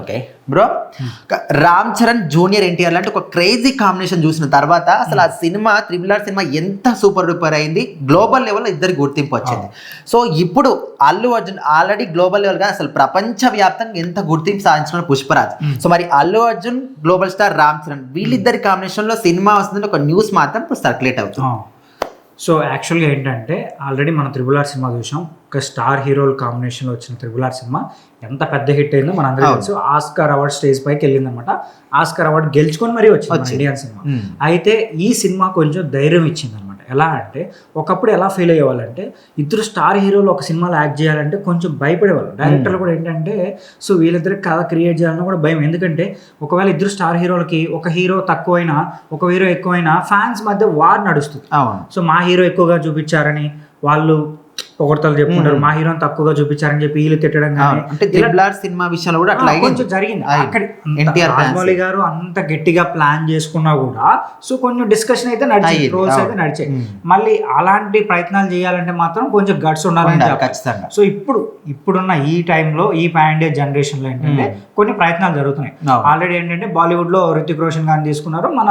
Okay bro Ram Charan junior NTR లాంటి ఒక crazy combination చూసిన తర్వాత అసలు ఆ సినిమా త్రిబుల్ ఆర్ సినిమా ఎంత సూపర్ డూపర్ అయింది గ్లోబల్ లెవెల్లో ఇద్దరికి గుర్తింపు వచ్చింది. సో ఇప్పుడు అల్లు అర్జున్ ఆల్రెడీ గ్లోబల్ లెవెల్గా అసలు ప్రపంచ వ్యాప్తంగా ఎంత గుర్తింపు సాధించిన పుష్పరాజ్. సో మరి అల్లు అర్జున్ గ్లోబల్ స్టార్ రామ్ చరణ్ వీళ్ళిద్దరి కాంబినేషన్లో సినిమా వస్తుంది ఒక న్యూస్ మాత్రం ఇప్పుడు సర్క్యులేట్ అవుతుంది సో యాక్చువల్గా ఏంటంటే ఆల్రెడీ మనం త్రిబుల్ ఆర్ సినిమా చూసాం. ఒక స్టార్ హీరోల కాంబినేషన్లో వచ్చిన త్రిబుల్ ఆర్ సినిమా ఎంత పెద్ద హిట్ అయిందో మన అందరికీ తెలుసు. ఆస్కార్ అవార్డ్ స్టేజ్ పైకి వెళ్ళింది అనమాట ఆస్కార్ అవార్డ్ గెలుచుకొని మరీ వచ్చింది ఇండియన్ సినిమా. అయితే ఈ సినిమా కొంచెం ధైర్యం ఇచ్చింది అనమాట ఎలా అంటే ఒకప్పుడు ఎలా ఫీల్ అయ్యేవాళ్ళంటే ఇద్దరు స్టార్ హీరోలు ఒక సినిమాలో యాక్ట్ చేయాలంటే కొంచెం భయపడేవాళ్ళు. డైరెక్టర్లు కూడా ఏంటంటే సో వీళ్ళిద్దరికి కథ క్రియేట్ చేయాలన్నా కూడా భయం. ఎందుకంటే ఒకవేళ ఇద్దరు స్టార్ హీరోలకి ఒక హీరో తక్కువైనా ఒక హీరో ఎక్కువైనా ఫ్యాన్స్ మధ్య వార్ నడుస్తుంది. అవును. సో మా హీరో ఎక్కువగా చూపించారని వాళ్ళు పొగడతలు చెప్పుకుంటారు మా హీరోని తక్కువగా చూపించారని చెప్పి వీళ్ళు తిట్టడం కానీ. అంటే సినిమా విషయంలో కూడా అట్లా. కొంచెం జరిగింది. అక్కడ fans. రాజమౌళి గారు అంత గట్టిగా ప్లాన్ చేసుకున్నా కూడా సో కొంచెం డిస్కషన్ అయితే నడిచింది అయ్యింది. ట్రోల్స్ అయితే. నడిచాయి. మళ్ళీ అలాంటి ప్రయత్నాలు చేయాలంటే మాత్రం కొంచెం గట్స్ ఉండాలని. ఖచ్చితంగా సో ఇప్పుడు ఇప్పుడున్న ఈ టైంలో ఈ పాండే జనరేషన్లో ఏంటంటే కొన్ని ప్రయత్నాలు జరుగుతున్నాయి. ఆల్రెడీ ఏంటంటే బాలీవుడ్లో రితిక్ రోషన్ గారిని తీసుకున్నారు మన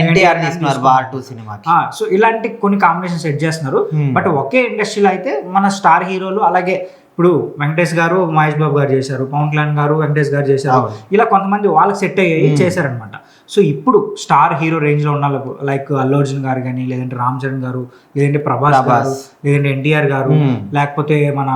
ఎన్టీఆర్ తీసుకున్నారు. వార్ టూ సినిమాకి ఆ, సో ఇలాంటి కొన్ని కాంబినేషన్ సెట్ చేస్తున్నారు Hmm. బట్ ఒకే ఇండస్ట్రీలో అయితే మన స్టార్ హీరోలు అలాగే ఇప్పుడు వెంకటేష్ గారు మహేష్ బాబు గారు చేశారు పవన్ కళ్యాణ్ గారు వెంకటేష్ గారు చేశారు. ఇలా కొంతమంది వాళ్ళకి సెట్ అయ్యి చేశారనమాట సో ఇప్పుడు స్టార్ హీరో రేంజ్లో ఉన్న లైక్ అల్లు అర్జున్ గారు కానీ లేదంటే రామ్ చరణ్ గారు లేదంటే ప్రభాస్ గారు. లేదంటే ఎన్టీఆర్ గారు Hmm. లేకపోతే మన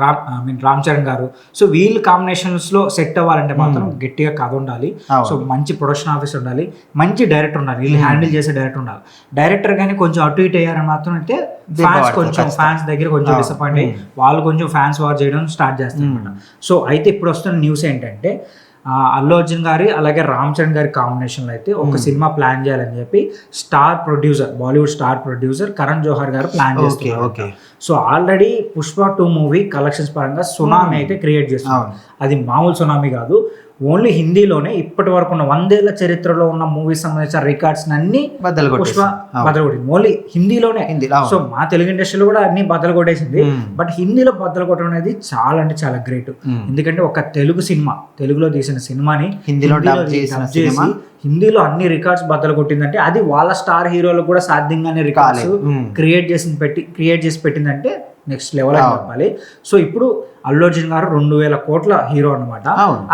రామ్ ఐ మీన్ రామ్ చరణ్ గారు. సో వీళ్ళు కాంబినేషన్స్లో సెట్ అవ్వాలంటే మాత్రం గట్టిగా కథ ఉండాలి. సో మంచి ప్రొడక్షన్ ఆఫీస్ ఉండాలి. మంచి డైరెక్టర్ ఉండాలి. వీళ్ళు హ్యాండిల్ చేసే డైరెక్టర్ ఉండాలి. డైరెక్టర్ కానీ కొంచెం అటు ఇటు అయ్యారని మాత్రం అయితే ఫ్యాన్స్ కొంచెం. ఫ్యాన్స్ దగ్గర కొంచెం. డిసప్పాయింట్ అయ్యి వాళ్ళు కొంచెం ఫ్యాన్స్ వార్ చేయడం స్టార్ట్ చేస్తారు అనమాట సో అయితే ఇప్పుడు వస్తున్న న్యూస్ ఏంటంటే అల్లు అర్జున్ గారి అలాగే రామ్ చరణ్ గారి కాంబినేషన్లో అయితే ఒక సినిమా ప్లాన్ చేయాలని చెప్పి star producer Bollywood star producer Karan Johar గారు ప్లాన్ చేస్తున్నారు okay so already Pushpa two movie collections పరంగా సునామీ అయితే క్రియేట్ చేస్తున్నారు. అది మామూలు సునామీ కాదు. ఓన్లీ హిందీలోనే ఇప్పటి వరకు ఉన్న వందేళ్ళ చరిత్రలో ఉన్న మూవీస్ సంబంధించిన రికార్డ్స్ అన్ని బద్దలు పుష్ప. బద్దలు కొట్టింది ఓన్లీ హిందీలోనే. సో మా తెలుగు ఇండస్ట్రీలో కూడా అన్ని బద్దలు కొట్టేసింది. బట్ హిందీలో బద్దలు కొట్టడం అనేది చాలా అంటే చాలా గ్రేట్. ఎందుకంటే ఒక తెలుగు సినిమా తెలుగులో తీసిన సినిమాని హిందీలో చేసి. హిందీలో అన్ని రికార్డ్స్ బద్దలు కొట్టిందంటే అది వాళ్ళ స్టార్ హీరోలకు కూడా సాధ్యంగానే రికార్డ్స్. క్రియేట్ చేసి పెట్టి క్రియేట్ చేసి పెట్టిందంటే నెక్స్ట్ లెవెల్ అని. చెప్పాలి సో ఇప్పుడు అల్లు అర్జున్ గారు రెండు వేల కోట్ల హీరో అనమాట.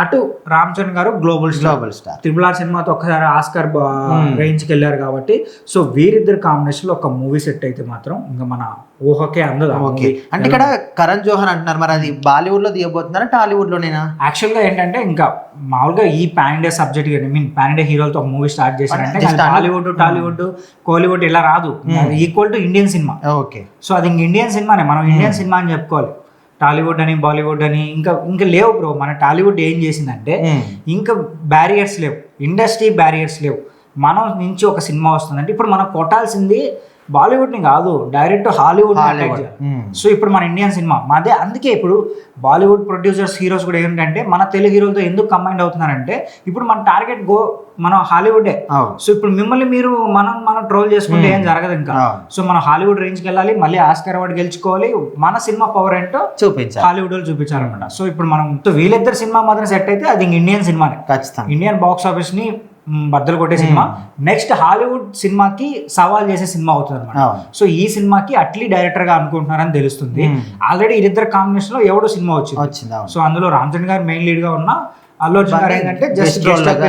అటు రామ్ చరణ్ గారు global global star. Triple R సినిమాతో ఒక్కసారి ఆస్కర్. రేంజ్కి వెళ్ళారు కాబట్టి సో వీరిద్దరు కాంబినేషన్లో ఒక మూవీ సెట్ అయితే మాత్రం ఇంకా మన ఊహకే అందదు ఓకే. అంటే ఇక్కడ కరణ్ జోహర్ అంటున్నారు మరి అది బాలీవుడ్లో తీయబోతున్నారా టాలీవుడ్ లోనేనా యాక్చువల్గా ఏంటంటే ఇంకా మామూలుగా ఈ pan India subject I mean pan India హీరోలతో మూవీ స్టార్ట్ చేశారంటే. టాలీవుడ్ టాలీవుడ్ కోలీవుడ్ ఇలా రాదు. Equal to Indian cinema okay. So అది ఇంక ఇండియన్ సినిమానే మనం ఇండియన్ సినిమా అని చెప్పుకోవాలి. టాలీవుడ్ అని బాలీవుడ్ అని ఇంకా ఇంకా లేవు బ్రో. మన టాలీవుడ్ ఏం చేసిందంటే. ఇంకా బ్యారియర్స్ లేవు. ఇండస్ట్రీ బ్యారియర్స్ లేవు. మనం నుంచి ఒక సినిమా వస్తుందంటే ఇప్పుడు మనం కొట్టాల్సింది బాలీవుడ్ని కాదు డైరెక్ట్ హాలీవుడ్. సో ఇప్పుడు మన ఇండియన్ సినిమా. మాదే అందుకే ఇప్పుడు బాలీవుడ్ ప్రొడ్యూసర్స్ హీరోస్ కూడా ఏంటంటే మన తెలుగు హీరోలతో ఎందుకు కంబైండ్ అవుతున్నారంటే ఇప్పుడు మన టార్గెట్ గో మనం హాలీవుడే సో ఇప్పుడు మిమ్మల్ని మీరు మనం మనం ట్రోల్ చేసుకుంటే ఏం జరగదు ఇంకా. సో మనం హాలీవుడ్ రేంజ్కి వెళ్ళాలి మళ్ళీ ఆస్కర్ అవార్డు గెలుచుకోవాలి మన సినిమా పవర్ ఏంటో చూపించాలి. హాలీవుడ్ వాళ్ళు చూపించాలన్నమాట. సో ఇప్పుడు మనం వీళ్ళిద్దరు సినిమా మాత్రం సెట్ అయితే అది ఇండియన్ సినిమానే. ఖచ్చితంగా. ఇండియన్ బాక్స్ ఆఫీస్ని బద్దలు కొట్టే సినిమా. నెక్స్ట్ హాలీవుడ్ సినిమాకి సవాల్ చేసే సినిమా అవుతుంది అనమాట. సో ఈ సినిమాకి అట్లీ డైరెక్టర్గా అనుకుంటున్నారని తెలుస్తుంది. ఆల్రెడీ వీరిద్దరు కాంబినేషన్లో ఎవడో సినిమా వచ్చింది. సో అందులో రామ్ చరణ్ గారు మెయిన్ లీడ్గా ఉన్న అల్లు అర్జున్ గారు బాగా ఏంటంటే జస్ట్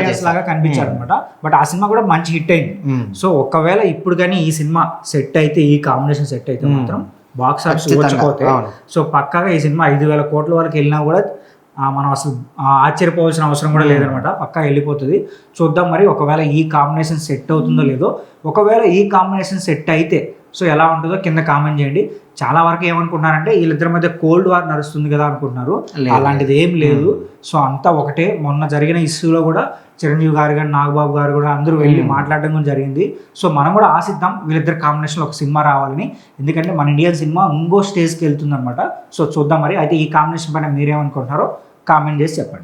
గెస్ట్ లాగా కనిపించారు అనమాట బట్ ఆ సినిమా కూడా మంచి హిట్ అయింది. సో ఒకవేళ ఇప్పుడు కానీ ఈ సినిమా సెట్ అయితే ఈ కాంబినేషన్ సెట్ అయితే మాత్రం బాక్స్ ఆఫీస్ అవును. సో పక్కాగా ఈ సినిమా ఐదు వేల కోట్ల వరకు వెళ్ళినా కూడా మనం అసలు ఆశ్చర్యపోవాల్సిన అవసరం కూడా లేదనమాట. పక్కా వెళ్ళిపోతుంది. చూద్దాం మరి ఒకవేళ ఈ కాంబినేషన్ సెట్ అవుతుందో లేదో. ఒకవేళ ఈ కాంబినేషన్ సెట్ అయితే సో ఎలా ఉంటుందో కింద కామెంట్ చేయండి. చాలా వరకు ఏమనుకుంటున్నారంటే వీళ్ళిద్దరి మధ్య కోల్డ్ వార్ నడుస్తుంది కదా అనుకుంటున్నారు. అలాంటిది ఏం లేదు. సో అంతా ఒకటే. మొన్న జరిగిన ఇష్యూలో కూడా చిరంజీవి గారు కానీ నాగబాబు గారు కూడా అందరూ వెళ్ళి మాట్లాడడం కూడా జరిగింది. సో మనం కూడా ఆశిద్దాం వీళ్ళిద్దరు కాంబినేషన్లో ఒక సినిమా రావాలని. ఎందుకంటే మన ఇండియన్ సినిమా ఇంకో స్టేజ్కి వెళ్తుంది అనమాట సో చూద్దాం మరి. అయితే ఈ కాంబినేషన్ పైన మీరేమనుకుంటున్నారో కామెంట్ చేసి చెప్పండి.